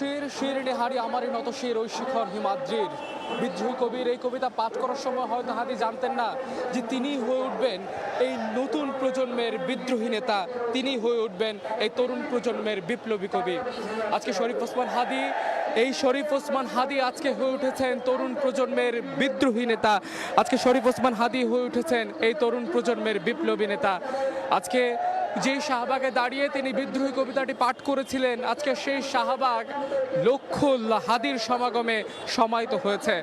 শির শিরনে হারি আমারই নত শির, ওই শিখর হিমাদ্রির। বিদ্রোহী কবির এই কবিতা পাঠ করার সময় হয়তো হাদি জানতেন না যে তিনি হয়ে উঠবেন এই নতুন প্রজন্মের বিদ্রোহী নেতা। তিনি হয়ে উঠবেন এই তরুণ প্রজন্মের বিপ্লবী কবি। আজকে শরীফ ওসমান হাদি, এই শরীফ ওসমান হাদি আজকে হয়ে উঠেছেন তরুণ প্রজন্মের বিদ্রোহী নেতা। আজকে শরীফ ওসমান হাদি হয়ে উঠেছেন এই তরুণ প্রজন্মের বিপ্লবী নেতা। আজকে যে শাহবাগে দাঁড়িয়ে তিনি বিদ্রোহী কবিতাটি পাঠ করেছিলেন, আজকে সেই শাহবাগ লক্ষ হাদির সমাগমে সমাহিত হয়েছে।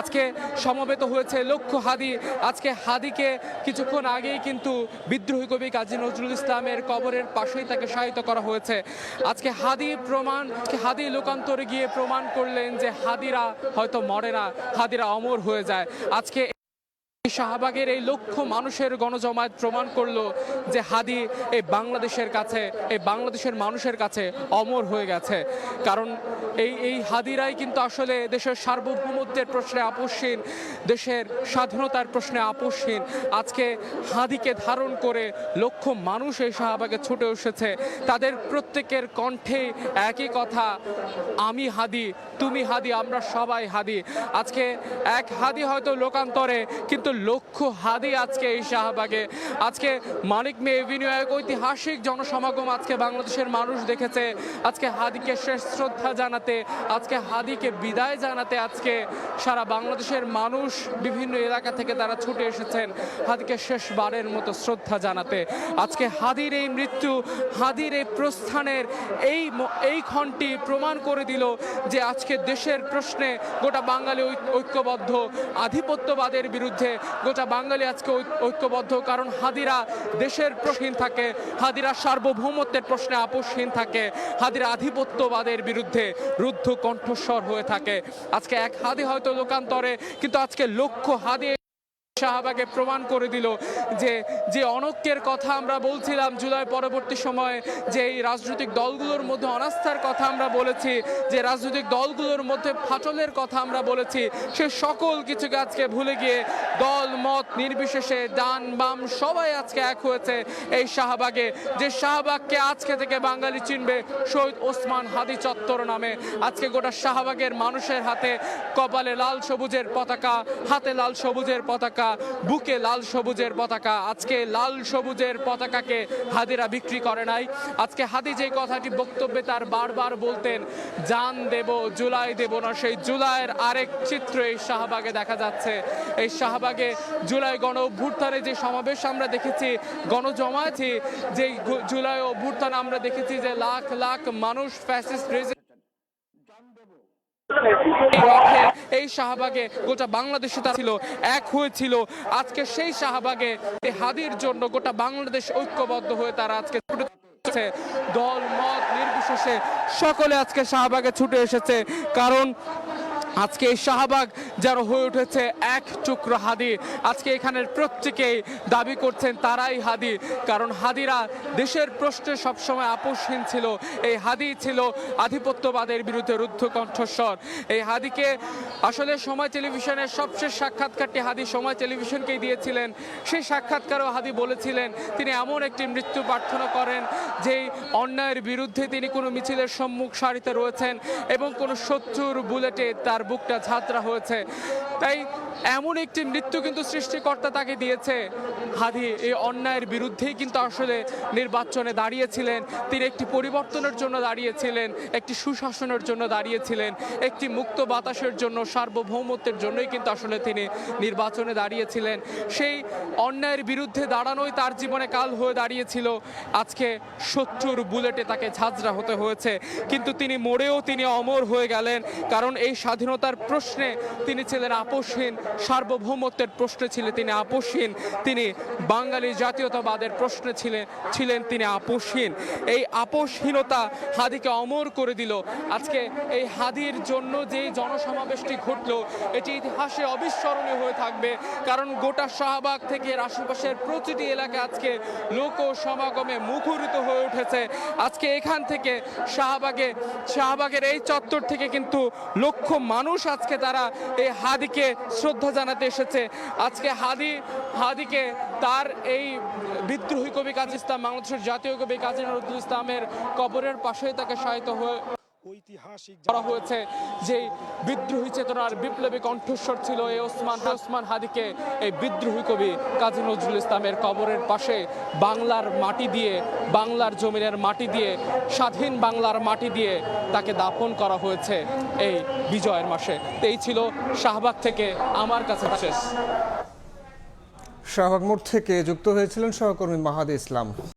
আজকে সমবেত হয়েছে লক্ষ হাদি। আজকে হাদিকে কিছুক্ষণ আগেই কিন্তু বিদ্রোহী কবি কাজী নজরুল ইসলামের কবরের পাশেই তাকে শায়িত করা হয়েছে। আজকে হাদি প্রমাণ হাদি লোকান্তরে গিয়ে প্রমাণ করলেন যে হাদিরা হয়তো মরে না, হাদিরা অমর হয়ে যায়। আজকে শাহবাগের এই লক্ষ মানুষের গণজমায়েত প্রমাণ করল যে হাদি এই বাংলাদেশের কাছে, এই বাংলাদেশের মানুষের কাছে অমর হয়ে গেছে। কারণ এই এই হাদিরাই কিন্তু আসলে দেশের সার্বভৌমত্বের প্রশ্নে আপোষহীন, দেশের স্বাধীনতার প্রশ্নে আপোষহীন। আজকে হাদিকে ধারণ করে লক্ষ মানুষ এই শাহবাগে ছুটে এসেছে। তাদের প্রত্যেকের কণ্ঠে একই কথা, আমি হাদি, তুমি হাদি, আমরা সবাই হাদি। আজকে এক হাদি হয়তো লোকান্তরে, কিন্তু লক্ষ হাদি আজকে এই শাহবাগে আজকে মানিক মে এভিনিউ এক ঐতিহাসিক জনসমাগম আজকে বাংলাদেশের মানুষ দেখেছে। আজকে হাদিকে শেষ শ্রদ্ধা জানাতে, আজকে হাদিকে বিদায় জানাতে আজকে সারা বাংলাদেশের মানুষ বিভিন্ন এলাকা থেকে তারা ছুটে এসেছেন। হাদিকে শেষবারের মতো শ্রদ্ধা জানাতে। আজকে হাদির এই মৃত্যু, হাদির এই প্রস্থানের এই এই ক্ষণটি প্রমাণ করে দিল যে আজকে দেশের প্রশ্নে গোটা বাঙালি ঐক্যবদ্ধ, আধিপত্যবাদের বিরুদ্ধে গোটা বাঙালি আজকে ঐক্যবদ্ধ। কারণ হাদিরা দেশের প্রশ্ন থাকে, হাদিরা সার্বভৌমত্বের প্রশ্নে আপোষহীন থাকে, হাদিরা আধিপত্যবাদের বিরুদ্ধে রুদ্ধ কণ্ঠস্বর হয়ে থাকে। আজকে এক হাদি হয়তো লোকান্তরে, কিন্তু আজকে লক্ষ হাদি শাহবাগে প্রমাণ করে দিল যে যে অনৈক্যের কথা আমরা বলছিলাম জুলাই পরবর্তী সময়ে, যে এই রাজনৈতিক দলগুলোর মধ্যে অনাস্থার কথা আমরা বলেছি, যে রাজনৈতিক দলগুলোর মধ্যে ফাটলের কথা আমরা বলেছি, সে সকল কিছুকে আজকে ভুলে গিয়ে দল, মত, নির্বিশেষে ডান, বাম সবাই আজকে এক হয়েছে এই শাহবাগে, যে শাহবাগকে আজকে থেকে বাঙালি চিনবে শহীদ ওসমান হাদি চত্বর নামে। আজকে গোটা শাহবাগের মানুষের হাতে কপালে লাল সবুজের পতাকা, হাতে লাল সবুজের পতাকা বুকে লাল সবুজের পতাকা। আজকে লাল সবুজের পতাকাকে হাদিরা বিক্রি করে নাই। আজকে হাদি যে কথাটি বক্তব্যে তার বারবার বলতেন, জান দেব, জুলাই দেব না। সেই জুলাইয়ের আরেক চিত্র এই শাহবাগে দেখা যাচ্ছে। এই শাহবাগে জুলাই গণ অভ্যুত্থানে যে সমাবেশ আমরা দেখেছি, গণজমায়েতে যে জুলাই অভ্যুত্থান আমরা দেখেছি যে লাখ লাখ মানুষ ফ্যাসিস্ট এই শাহবাগে গোটা বাংলাদেশে তারা ছিল, এক হয়েছিল আজকে সেই শাহবাগে হাদির জন্য গোটা বাংলাদেশ ঐক্যবদ্ধ হয়ে তারা আজকে দল, মত নির্বিশেষে সকলে আজকে শাহবাগে ছুটে এসেছে। কারণ আজকে এই শাহবাগ যারা হয়ে উঠেছে এক টুকরো হাদি আজকে এখানের প্রত্যেকেই দাবি করছেন তারাই হাদি কারণ হাদিরা দেশের প্রশ্নে সবসময় আপোষহীন ছিল। এই হাদি ছিল আধিপত্যবাদের বিরুদ্ধে রুদ্ধ কণ্ঠস্বর। এই হাদিকে আসলে সময় টেলিভিশনের সবশেষ সাক্ষাৎকারটি হাদি সময় টেলিভিশনকেই দিয়েছিলেন। সেই সাক্ষাৎকারও হাদি বলেছিলেন, তিনি এমন একটি মৃত্যু প্রার্থনা করেন, যেই অন্যায়ের বিরুদ্ধে তিনি কোনো মিছিলের সম্মুখ সারিতে রয়েছেন এবং কোনো শত্রুর বুলেটে তার বুকটা ঝাঁতরা হয়েছে। তাই এমন একটি মৃত্যু কিন্তু সৃষ্টিকর্তা তাকে দিয়েছে। হাদি, এই অন্যায়ের বিরুদ্ধেই কিন্তু আসলে নির্বাচনে দাঁড়িয়েছিলেন। তিনি একটি পরিবর্তনের জন্য দাঁড়িয়েছিলেন, একটি সুশাসনের জন্য দাঁড়িয়েছিলেন, একটি মুক্ত বাতাসের জন্য, সার্বভৌমত্বের জন্যই কিন্তু আসলে তিনি নির্বাচনে দাঁড়িয়েছিলেন। সেই অন্যায়ের বিরুদ্ধে দাঁড়ানোই তার জীবনে কাল হয়ে দাঁড়িয়েছিল। আজকে শত্রুর বুলেটে তাকে ঝাঁঝরা হতে হয়েছে। কিন্তু তিনি মরেও তিনি অমর হয়ে গেলেন। কারণ এই স্বাধীনতার প্রশ্নে তিনি ছিলেন আপোষহীন, সার্বভৌমত্বের প্রশ্নে ছিলেন তিনি আপোষহীন, তিনি বাঙালি জাতীয়তাবাদের প্রশ্নে ছিলেন ছিলেন তিনি আপোষহীন। এই আপোষহীনতা হাদিকে অমর করে দিল। আজকে এই হাদির জন্য যে জনসমাবেশটি ঘটলো, এটি ইতিহাসে অবিস্মরণীয় হয়ে থাকবে। কারণ গোটা শাহবাগ থেকে আশেপাশের প্রতিটি এলাকা আজকে লোক সমাগমে মুখরিত হয়ে উঠেছে। আজকে এখান থেকে শাহবাগে, শাহবাগের এই চত্বর থেকে কিন্তু লক্ষ মানুষ আজকে তারা এই হাদিকে শ্রদ্ধা জানাতে এসেছে। আজকে হাদি, হাদিকে তার এই বিদ্রোহী কবি কাজী ইসলাম, বাংলাদেশের জাতীয় কবি কাজী নজরুল ইসলামের কবরের পাশেই তাকে শায়িত হয়ে করা হয়েছে যে বিদ্রোহী চেতনার বিপ্লবী কণ্ঠস্বর ছিল এই ওসমান ওসমান হাদিকে এই বিদ্রোহী কবি কাজী নজরুল ইসলামের কবরের পাশে বাংলার মাটি দিয়ে বাংলার জমিনের মাটি দিয়ে স্বাধীন বাংলার মাটি দিয়ে তাকে দাফন করা হয়েছে এই বিজয়ের মাসে। এই ছিল শাহবাগ থেকে আমার কাছে শেষ শাহবাগ মোড় থেকে যুক্ত হয়েছিলেন সহকর্মী মাহাদি ইসলাম।